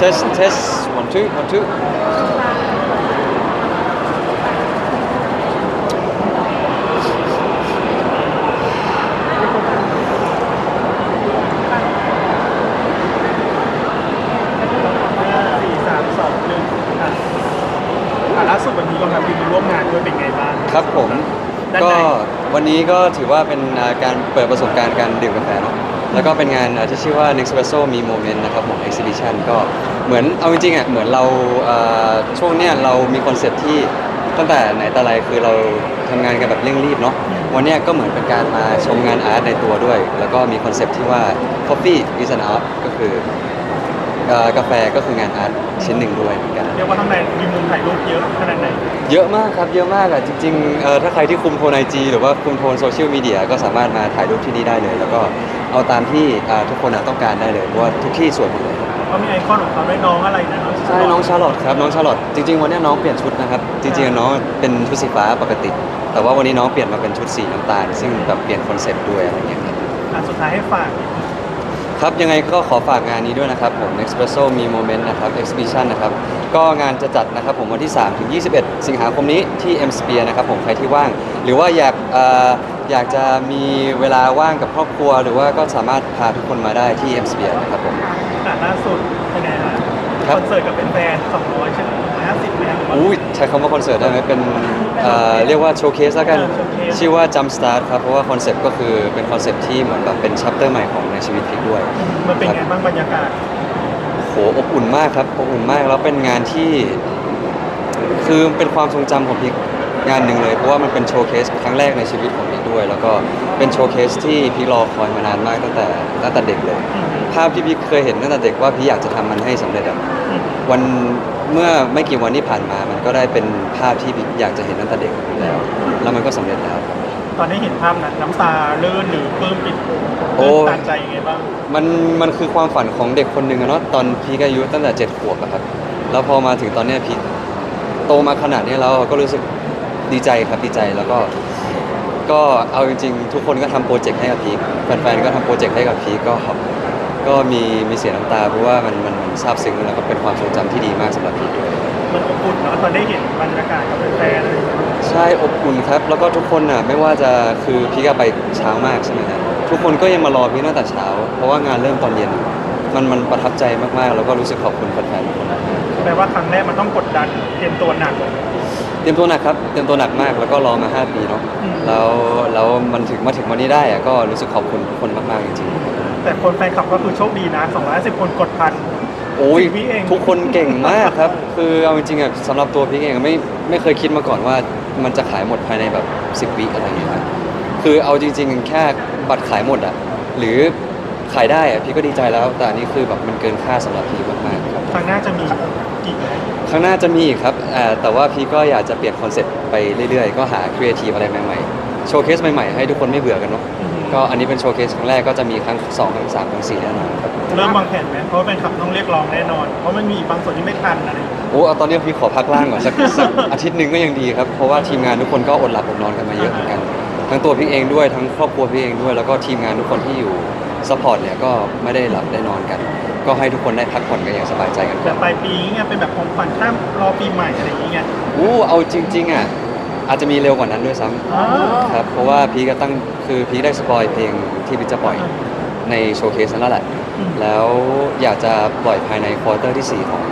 test test one two one two สี่สามสองหนึ่งอะอะล่าสุดวันนี้กำลังบินมาร่วมงานด้วยเป็นไงบ้างครับผมด้านในก็วันนี้ก็ถือว่าเป็นอ่าการเปิดประสบการณ์การดื่มกาแฟเนาะแล้วก็เป็นงานอ่าที่ชื่อว่า Nespresso มี Moment นะครับผม Exhibition ก็ เหมือนเอาจริงๆอะเหมือนเราอ่าช่วงเนี้ยเรามีคอนเซ็ปต์ที่ตั้งแต่ไหนแต่ไรคือเราทำงานกันแบบเร่งรีบเนาะวันเนี้ยก็เหมือนเป็นการมาชมงานอาร์ตในตัวด้วย แล้วก็มีคอนเซ็ปต์ที่ว่า Coffee is an art ก็คืออ่ากาแฟก็คืองานอาร์ตชิ้นหนึ่งด้วยเหมือนกัน เรียกว่าข้างในมีมุมถ่ายรูปเยอะขนาดไหนเยอะมากครับ เยอะมากอะจริงๆเอ่อถ้าใครที่คุมโทนไอจีหรือว่าคุมโทนโซเชียลมีเดียก็สามารถมาถ่ายรูปที่นี่ได้เลย แล้วก็เอาตามที่อ่าทุกคนอะต้องการได้เลย เพราะว่าทุกที่สวยหมดเลย เขามีไอคอนของเขาด้วยน้องอะไรนะน้องใช่น้องชาร์ลอตครับน้องชาร์ลอตจริงๆวันนี้น้องเปลี่ยนชุดนะครับจริงๆน้องเป็นชุดสีฟ้าปกติ แต่ว่าวันนี้น้องเปลี่ยนมาเป็นชุดสีน้ำตาลซึ่งแบบเปลี่ยนคอนเซ็ปต์ด้วยอะไรอย่างเงี้ยครับอะสุดท้ายให้ฝากครับยังไงก็ขอฝากงานนี้ด้วยนะครับผม Espresso มี Moment นะครับ Exhibition นะครับก็งานจะจัดนะครับผมวันที่ 3 ถึง 21 สิงหาคมนี้ที่ M Sphere นะครับผมใครที่ว่าง หรือว่าอยากเอ่ออยากจะมีเวลาว่างกับครอบครัว หรือว่าก็สามารถพาทุกคนมาได้ที่ M Sphere นะครับผม อะล่าสุดเป็นไงฮะครับคอนเสิร์ตกับเป็นแฟนสองร้อยใช่ไหมร้อยห้าสิบไหมครับอุ้ยใช้คำว่าคอนเสิร์ตได้ไหมเป็นเอ่อเรียกว่าโชว์เคสแล้วกัน เออ showcase ชื่อว่า Jump Start ครับ เพราะว่าคอนเซ็ปต์ก็คือเป็นคอนเซ็ปต์ที่เหมือนแบบเป็นชัปเตอร์ใหม่ของในชีวิตพิกด้วยมันเป็นไงบ้างบรรยากาศ โหอบอุ่นมากครับอบอุ่นมากแล้วเป็นงานที่ คือเป็นความทรงจำของพิก งานหนึ่งเลย เพราะว่ามันเป็นโชว์เคสครั้งแรกในชีวิตของพิกด้วย แล้วก็เป็นโชว์เคสที่พิกรอคอยมานานมากตั้งแต่ตั้งแต่เด็กเลย ภาพที่พิกเคยเห็นตั้งแต่เด็กว่าพิกอยากจะทำมันให้สำเร็จอะวันเมื่อไม่กี่วันที่ผ่านมา มันก็ได้เป็นภาพที่พิกอยากจะเห็นตั้งแต่เด็กอยู่แล้ว แล้วมันก็สำเร็จแล้วครับ ตอนได้เห็นภาพนั้นน้ำตาลื่นหรือปลื้มปิดโอ้ตื้นตันใจยังไงบ้างมันมันคือความฝันของเด็กคนหนึ่งอะเนาะตอนพีกอายุตั้งแต่เจ็ดขวบอะครับ แล้วพอมาถึงตอนเนี้ยพีคโตมาขนาดนี้แล้วก็รู้สึก ดีใจครับดีใจแล้วก็ ก็เอาจริงๆ ทุกคนก็ทำโปรเจกต์ให้กับพีคแฟนๆ ก็ทำโปรเจกต์ให้กับพีคก็ก็มีมีเสียน้ำตาเพราะว่ามันมันมันซาบซึ้งแล้วก็เป็นความทรงจำที่ดีมากสำหรับพีคด้วย มันอบอุ่นเนาะตอนได้เห็นบรรยากาศกับแฟนๆอะไรอย่างเงี้ยใช่อบอุ่นครับแล้วก็ทุกคนอะไม่ว่าจะคือพีกอะไปเช้ามากใช่ไหมครับทุกคนก็ยังมารอพีคตั้งแต่เช้า เพราะว่างานเริ่มตอนเย็น มันมันประทับใจมากๆ แล้วก็รู้สึกขอบคุณแฟนๆทุกคนมากแปลว่าครั้งแรกมันต้องกดดันเตรียมตัวหนัก เตรียมตัวหนักครับเตรียมตัวหนักมากแล้วก็รอมา 5 ปีเนาะอืมแล้วแล้วมันถึงมาถึงวันนี้ได้อะก็รู้สึกขอบคุณทุกคนมากๆจริงแต่คนแฟนคลับก็คือโชคดีนะ250คนกดพันๆโอ้ยสิบวิเองทุกคนเก่งมากครับ คือเอาจริงๆอะสำหรับตัวพี่เองอะไม่ไม่เคยคิดมาก่อนว่ามันจะขายหมดภายในแบบ 10 วิอะไรอย่างเงี้ยครับคือเอาจริง ๆ แค่บัตรขายหมดอะหรือขายได้อะพี่ก็ดีใจแล้ว แต่อันนี้คือแบบมันเกินค่าสำหรับพี่มากๆครับครั้งหน้าจะมีกี่ไหม ข้างหน้าจะมีอีกครับอ่าแต่ว่าพี่ก็อยากจะเปลี่ยนคอนเซ็ปต์ไปเรื่อยๆ ก็หาครีเอทีฟอะไรใหม่ๆ โชว์เคสใหม่ๆ ให้ทุกคนไม่เบื่อกันเนาะ ก็อันนี้เป็นโชว์เคสครั้งแรกก็จะมีครั้งสองครั้งสามครั้งสี่แน่นอนครับเริ่มวางแผนไหมเพราะว่าแฟนคลับต้องเรียกร้องแน่นอน เพราะมันมีบางส่วนที่ไม่ทันอะไรอย่างเงี้ยโอ้เอาตอนนี้พี่ขอพักร่างก่อนสักสักอาทิตย์หนึ่งก็ยังดีครับ เพราะว่าทีมงานทุกคนก็อดหลับอดนอนกันมาเยอะเหมือนกัน ทั้งตัวพี่เองด้วย ทั้งครอบครัวพี่เองด้วย แล้วก็ทีมงานทุกคนที่อยู่ซัพพอร์ตเนี่ยก็ไม่ได้หลับได้นอนกัน ก็ให้ทุกคนได้พักผ่อนกันอย่างสบายใจกันก่แต่อนปลายปีเงี้ยเป็นแบบของขวัญข้ามรอปีใหม่อะไรอย่างเงี้ยอู้เอาจริงๆอะอาจจะมีเร็วกว่านั้นด้วยซ้ำ อ๋อครับเพราะว่าพีก็ตั้งคือพีได้สปอยเพลงที่พีจะปล่อยในโชว์เคสนั้นแล้วแหละอืมแล้วอยากจะปล่อยภายในควอเตอร์ที่ 4 ของ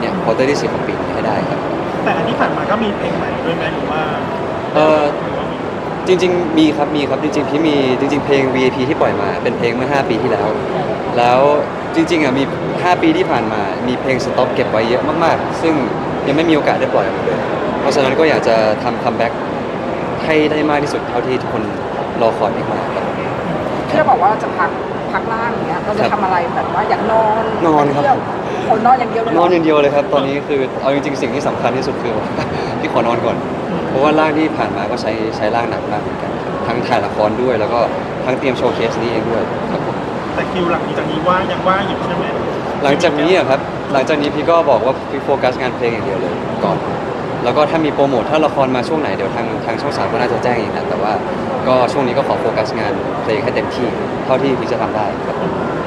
เนี่ยควอเตอร์ที่ 4 ของปีนี้ให้ได้ครับ แต่อันที่ผ่านมาก็มีเพลงใหม่ด้วยไหมหรือว่าเอ่อ หรือว่ามีจริง ๆ มีครับมีครับจริงๆพี่มีจริง ๆ เพลง VIP ที่ปล่อยมาเป็นเพลงเมื่อ 5 ปีที่แล้ว แล้ว จริงๆอะมี 5 ปีที่ผ่านมา มีเพลงสต็อกเก็บไว้เยอะมากๆ ซึ่งยังไม่มีโอกาสได้ปล่อยออกมาเลย เพราะฉะนั้นก็อยากจะทำคัมแบ็กให้ได้มากที่สุดเท่าที่ทุกคนรอคอยพี่มาครับ ที่เราบอกว่าจะพักพักล่างอย่างเงี้ยเราจะครับทำอะไรแบบว่าอยากนอนนอนครับ เที่ยวคนนอนอย่างเดียวเลยเหรนอนอย่างเดียวเลยครับ ตอนนี้คือเอาจริงๆสิ่งที่สำคัญที่สุดคือ พี่ขอนอนก่อน เพราะว่าร่างที่ผ่านมาก็ใช้ใช้ร่างหนักมากเหมือนกันครับทั้งถ่ายละครด้วย แล้วก็ทั้งเตรียมโชว์เคสนี้เองด้วยครับผม แต่คิวหลังจากนี้ว่างยังว่างอยู่ใช่ไหมหลังจากนี้อะครับ หลังจากนี้พี่ก็บอกว่าพี่โฟกัสงานเพลงอย่างเดียวเลยก่อน แล้วก็ถ้ามีโปรโมทถ้าละครมาช่วงไหนเดี๋ยวทางทางช่องสามก็น่าจะแจ้งเองนะแต่ว่าก็ช่วงนี้ก็ขอโฟกัสงานเพลงให้เต็มที่เท่าที่พี่จะทำได้ครับม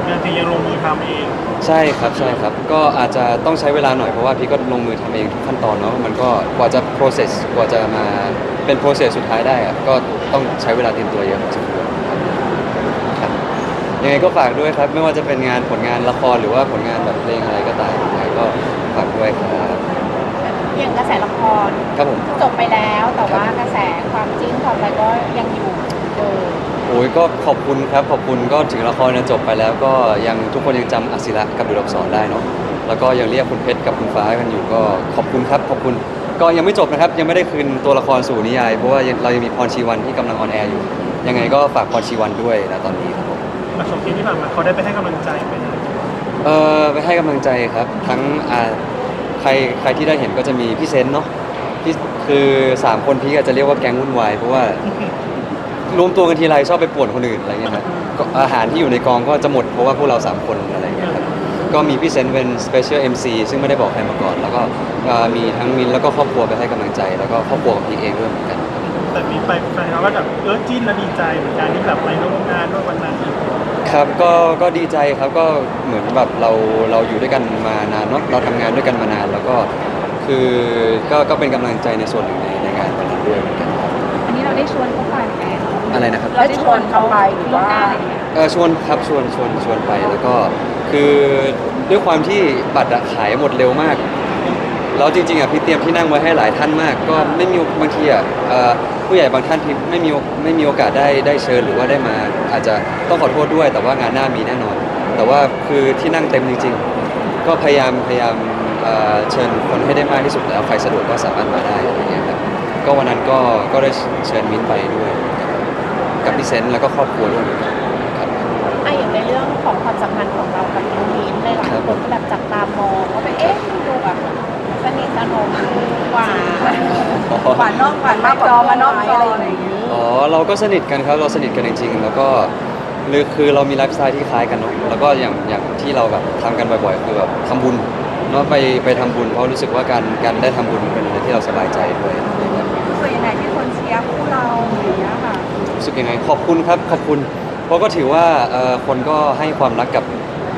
งานจริงยังลงมือทำเองใช่ครับใช่ครับ ก็อาจจะต้องใช้เวลาหน่อยเพราะว่าพี่ก็ลงมือทำเองทุกขั้นตอนเนาะมันก็กว่าจะ process กว่าจะมาเป็น process สุดท้ายได้อะก็ต้องใช้เวลาเตรียมตัวเยอะพอสมควรครับ ยังไงก็ฝากด้วยครับ ไม่ว่าจะเป็นงานผลงานละครหรือว่าผลงานแบบเพลงอะไรก็ตามยังไงก็ฝากด้วยครับอย่างกระแสละครครับผม จบไปแล้ว แต่ว่ากระแสความจิ้นความอะไรก็ยังอยู่เออโอ้ยก็ขอบคุณครับขอบคุณก็ถึงละครจะจบไปแล้วก็ยังทุกคนยังจำอศิระกับดุลอักษรได้เนาะแล้วก็ยังเรียกคุณเพชรกับคุณฟ้ากันอยู่ก็ขอบคุณครับขอบคุณ ก็ยังไม่จบนะครับยังไม่ได้คืนตัวละครสู่นิยายเพราะว่ายังเรายังมีพรชีวันที่กำลังออนแอร์อยู่ ยังไงก็ฝากพรชีวันด้วยนะตอนนี้ครับผม มาชมที่ที่ผ่านมาเขาได้ไปให้กำลังใจไหมนะเออไปให้กำลังใจครับ ทั้งอ่าใครใครที่ได้เห็นก็จะมีพี่เซนต์เนาะพี่คือสามคนพี่อาจจะเรียกว่าแก๊งวุ่นวายเพราะว่ารวมตัวกันทีไรชอบไปป่วนคนอื่นอะไรเงี้ยครับก็อาหารที่อยู่ในกองก็จะหมดเพราะว่าพวกเรา3คนอะไรเงี้ยครับก็มีพี่เซนต์เป็น Special MC ซึ่งไม่ได้บอกใครมาก่อน แล้วก็เอ่อมีทั้งมินแล้วก็ครอบครัวไปให้กำลังใจ แล้วก็ครอบครัวของพี่เองด้วยเหมือนกัน แต่มีไปแฟนเขาก็แบบเออจิ้นและดีใจเหมือนกันที่แบบไปร่วมงานด้วยวันนั้นครับก็ก็ดีใจครับก็เหมือนแบบเราเราอยู่ด้วยกันมานานเนาะเราทำงานด้วยกันมานาน แล้วก็คือก็ก็เป็นกำลังใจในส่วนหนึ่งในในงานวันนั้นด้วยเหมือนกันครับอันนี้เราได้ชวนเขาไปไหมอะไรนะครับ ได้ชวนเขาไปหรือว่าล่วงน้อะไรเงี้ยเออชวนครับชวนชวนชวนไปแล้วก็คือด้วยความที่บัตรอะขายหมดเร็วมาก แล้วจริงๆอะพี่เตรียมที่นั่งไว้ให้หลายท่านมาก ก็ไม่มีบางทีอะเอ่อ ผู้ใหญ่บางท่านที่ไม่มีไม่มีโอกาสได้ได้เชิญหรือว่าได้มา อาจจะต้องขอโทษด้วย แต่ว่างานหน้ามีแน่นอน แต่ว่าคือที่นั่งเต็มจริง ๆ ก็พยายามพยายามเชิญคนให้ได้มากที่สุดแล้วใครสะดวกก็สามารถมาได้อะไรอย่างเงี้ยครับก็วันนั้นก็ก็ได้เชิญมิ้นท์ไปด้วย กับพี่เซนแล้วก็ครอบครัวด้วยครับไออย่างในเรื่องของความสัมพันธ์ของเรากับน้องมิ้นท์หลายๆคนก็แบบจับตามองว่าไปเอ๊ะดูแบบ สนิทสนมกว่าหวานนอกหวานมากจอมานอกจออะไรอย่างนี้อ๋อเราก็สนิทกันครับเราสนิทกันจริงๆแล้วก็หรือคือเรามีไลฟ์สไตล์ที่คล้ายกันเนาะแล้วก็อย่างอย่างที่เราแบบทำกันบ่อยๆ คือแบบทำบุญเนาะไปไปทำบุญเพราะรู้สึกว่าการการได้ทำบุญเป็นอะไรที่เราสบายใจด้วยนะครับส่วนใหญ่ที่คนเชียร์คู่เราอย่างเงี้ยค่ะรู้สึกยังไงขอบคุณครับขอบคุณ เพราะก็ถือว่าเอ่อคนก็ให้ความรักกับ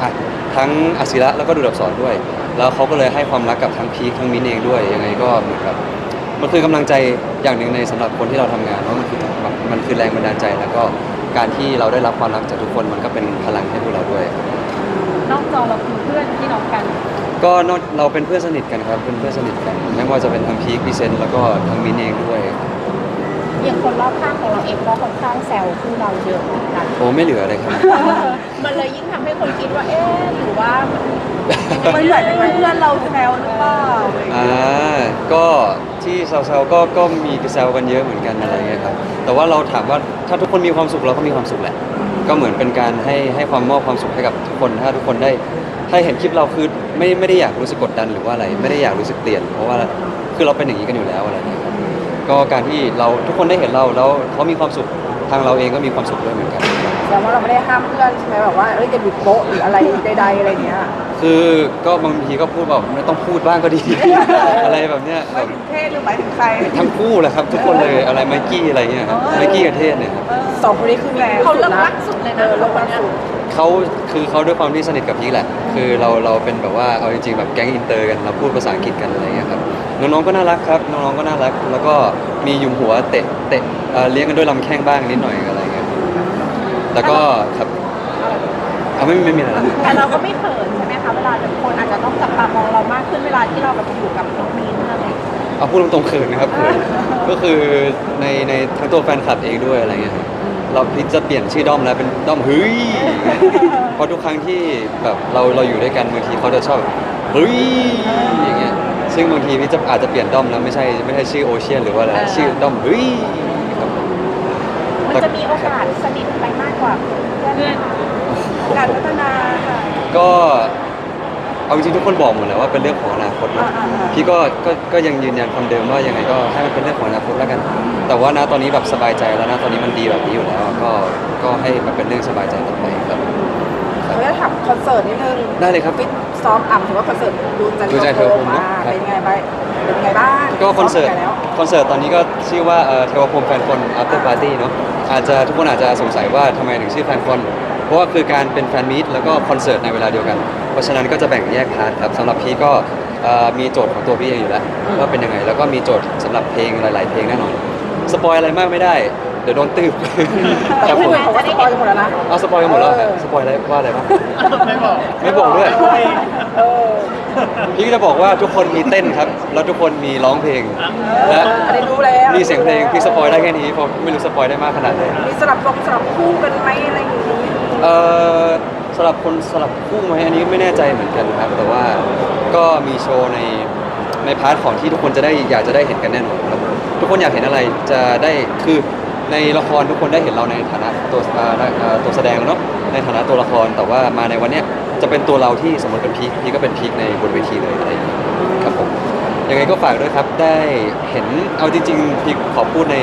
อะทั้งอศิระแล้วก็ดูดับสอนด้วย แล้วเขาก็เลยให้ความรักกับทั้งพีคทั้งมิ้นเองด้วยยังไงก็เหมือนแบบมันคือกำลังใจอย่างหนึ่งในสำหรับคนที่เราทำงานเพราะมันคือแบบมันคือแรงบันดาลใจ แล้วก็การที่เราได้รับความรักจากทุกคนมันก็เป็นพลังให้พวกเราด้วยนอกจอเราคือเพื่อนพี่น้องกันก็นอกเราเป็นเพื่อนสนิทกันครับเป็นเพื่อนสนิทกันไม่ว่าจะเป็นทั้งพีคพีเซนแล้วก็ทั้งมิ้นเองด้วย อย่างคนรอบข้างของเราเองก็ค่อนข้างแซวคู่เราเยอะเหมือนกัน โอ้ไม่เหลือเลยครับ มันเลยยิ่งทำให้คนคิดว่าเอ๊ะหรือว่ามันมันเหมือนเป็นเพื่อนเราแซวหรือเปล่าอ่าก็ที่แซวๆก็ก็มีแซวกันเยอะเหมือนกันอะไรเงี้ยครับแต่ว่าเราถามว่าถ้าทุกคนมีความสุขเราก็มีความสุขแหละ ก็เหมือนเป็นการให้ให้ความมอบความสุขให้กับทุกคน ถ้าทุกคนได้ถ้าเห็นคลิปเราคือไม่ไม่ได้อยากรู้สึกกดดันหรือว่าอะไร ไม่ได้อยากรู้สึกเปลี่ยน เพราะว่าคือเราเป็นอย่างนี้กันอยู่แล้วอะไรเงี้ยครับ ก็การที่เราทุกคนได้เห็นเราแล้วเขามีความสุขทางเราเองก็มีความสุขด้วยเหมือนกันแสดงว่าเราไม่ได้ห้ามเพื่อนใช่ไหมแบบว่าเอ้ยจะหยุดโป๊ะหรืออะไรใดๆอะไรเงี้ยคือก็บางทีก็พูดแบบไม่ต้องพูดบ้างก็ดี อะไรแบบเนี้ยหมายถึงเทศหรือหมายถึงใคร ทั้งคู่แหละครับ ทุกคนเลยอะไรไมกี้อะไรเงี้ยครับเออไมกี้กับเทศเนี่ยครับสองคนนี้คือแรงเขาเลิกรักสุดเลยเอนะอสเลิองกครันกเนี้ยสุดเขาคือเขาด้วยความที่สนิทกับพีคแหละ คือเราเราเป็นแบบว่าเอาจริงๆแบบแก๊งอินเตอร์กันเราพูดภาษาอังกฤษกันอะไรเงี้ยครับ น้องๆก็น่ารักครับ น้องๆก็น่ารัก แล้วก็มียุมหัวเตะเตะเอ่อเลี้ยงกันด้วยลำแข้งบ้างนิดหน่อยอะไรเงี้ยแล้วก็ครับเอาไม่ไม่มีอะไรแล้ว แต่เราก็ไม่เขินใช่ไหมคะเวลาแบบคนอาจจะต้องจับตามองเรามากขึ้นเวลาที่เราแบบอยู่กับน้องมิ้นท์อะไรอย่างเงี้ยเอาพูดตรงๆเขินนะครับเขินก็คือในในทั้งตัวแฟนคลับเองด้วยอะไรเงี้ยครับเราพิจจะเปลี่ยนชื่อด้อมแล้วเป็นด้อมเฮ้ยเพราะทุกครั้งที่แบบเราเราอยู่ด้วยกันบางทีเขาจะชอบเฮ้ยอย่างเงี้ย ซึ่งบางทีพี่จะอาจจะเปลี่ยนด้อมแล้วไม่ใช่ไม่ใช่ชื่อโอเชียนหรือว่าอะไรนะชื่อด้อมเฮ้ยครับผมมันจะมีโอกาสสนิทไปมากกว่าเพื่อนไหมคะการพัฒนาค่ะ ก็เอาจริงๆทุกคนบอกหมดแล้วว่าเป็นเรื่องของอนาคตนะอ่าๆๆ พี่ก็ก็ก็ยังยืนยันคำเดิมว่ายังไงก็ให้มันเป็นเรื่องของอนาคตแล้วกัน แต่ว่านะตอนนี้แบบสบายใจแล้วนะตอนนี้มันดีแบบนี้อยู่แล้ว ก็ก็ให้มันเป็นเรื่องสบายใจต่อไปครับ เขาจะถามคอนเสิร์ตนิดนึงได้เลยครับ ฟิตซ้อมอ่ำถือว่าคอนเสิร์ตดูจันดูใจเธอคงมาเนอะครับเป็นไงบ้างเป็นไงบ้างก็คอนเสิร์ตซ้มไปแล้วคอนเสิร์ตตอนนี้ก็ชื่อว่าเอ่อเทวพรหมแฟนคน after party เนาะอาจจะทุกคนอาจจะสงสัยว่าทำไมถึงชื่อแฟนคนราะว่าคือการเป็นแฟนมีตแล้วก็คอนเสิร์ตในเวลาเดียวกัน เพราะฉะนั้นก็จะแบ่งแยกพาร์ทครับสำหรับพีคก็เอ่อมีโจทย์ของตัวพี่เองอยู่แล้วว่าเป็นยังไง แล้วก็มีโจทย์สำหรับเพลงหลาย ๆ เพลงแน่นอนสปอยอะไรมากไม่ได้ เดี๋ยวโดนตืบแต่ครับพูผดมเขาว่าสปอยกันหมดแล้วนะ เอาสปอยกันหมดแล้วครับเออสปอยอะไรว่าอะไรบ้างไม่บอกไม่บอกด้วยเออพี่ก็จะบอกว่าทุกคนมีเต้นครับ แล้วทุกคนมีร้องเพลงและอันนี้รู้แล้วมีเสียงเพลงพี่สปอยได้แค่นี้เพราะไม่รู้สปอยได้มากขนาดไหนมีสลับลงสลับคู่กันไหมอะไรอย่างนี้เอ่อสำหรับคนสลับคู่ไหมอันนี้ไม่แน่ใจเหมือนกันครับ แต่ว่าก็มีโชว์ในในพาร์ทของที่ทุกคนจะได้อยากจะได้เห็นกันแน่นอนครับทุกคนอยากเห็นอะไรจะได้คือ ในละครทุกคนได้เห็นเราในฐานะตัวตัวแสดงเนาะในฐานะตัวละครแต่ว่ามาในวันเนี้ยจะเป็นตัวเราที่สมมติเป็นพีคพีคก็เป็นพีคในบนเวทีเลยอะไรอย่างเงี้ยครับผมยังไงก็ฝากด้วยครับได้เห็นเอาจริงๆพีคขอพูดใน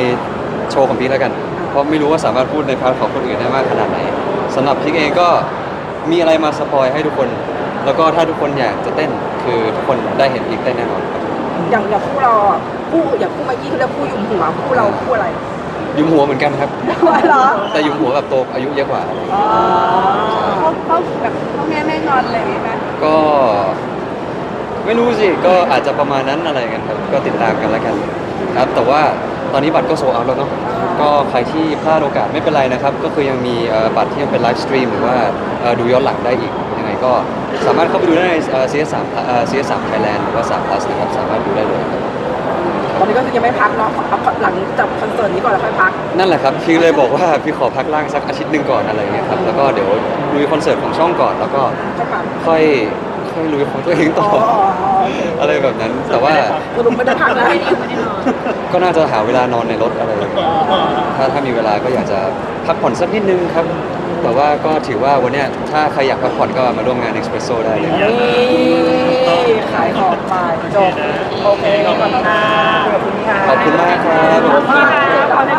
โชว์ของพีคแล้วกัน เพราะไม่รู้ว่าสามารถพูดในพาร์ทของคนอื่นได้มากขนาดไหนสำหรับพีคเองก็มีอะไรมาสปอยให้ทุกคน แล้วก็ถ้าทุกคนอยากจะเต้นคือทุกคนได้เห็นพีคเต้นแน่นอนครับอย่างอย่างคู่เราอะคู่อย่างคู่เมื่อกี้เขาเรียกคู่ยุ่มหัวคู่เราคู่อะไร ยุมหัวเหมือนกันครับ เหรอแต่ยุมหัวแบบโตอายุเยอะกว่าอะไรอย่างเงี้ยอ๋อเขาเขาแบบพ่อแม่แม่งอนอะไรอย่างเงี้ยไหมก็ ไม่รู้สิ ก็อาจจะประมาณนั้นอะไรกันครับ ก็ติดตามกันแล้วกันครับ แต่ว่าตอนนี้บัตรก็โซเอาแล้วเนาะ ก็ใครที่พลาดโอกาสไม่เป็นไรนะครับ ก็คือยังมีเอ่อบัตรที่ยังเป็นไลฟ์สตรีมหรือว่าเอ่อดูย้อนหลังได้อีก ยังไงก็สามารถเข้าไปดูได้ในเอ่อ CS3 เอ่อ CS3 Thailand หรือว่า3 plus นะครับ สามารถดูได้เลยครับ ตอนนี้ก็คือยังไม่พักเนาะเอาหลังจากคอนเสิร์ตนี้ก่อนแล้วค่อยพัก นั่นแหละครับพี่เลยบอกว่าพี่ขอพักร่างสักอาทิตย์หนึ่งก่อนอะไรเงี้ยครับแล้วก็เดี๋ยวลุยคอนเสิร์ตของช่องก่อนแล้วก็ค่อยพักค่อยค่อยลุยของตัวเองต่ออ๋ออ๋อโอเคอะไรแบบนั้น แต่ว่าสรุปไม่ได้พักนะก็น่าจะหาเวลานอนในรถอะไรอย่างเงี้ยถ้าถ้ามีเวลาก็อยากจะพักผ่อนสักนิดนึงครับ แต่ว่าก็ถือว่าวันเนี้ยถ้าใครอยากพักผ่อนก็มาร่วมงาน Espresso ได้เลย นี่ขายของไปจบโอเคขอบคุณค่ะขอบคุณค่ะขอบคุณมากครับ ขอบคุณค่ะ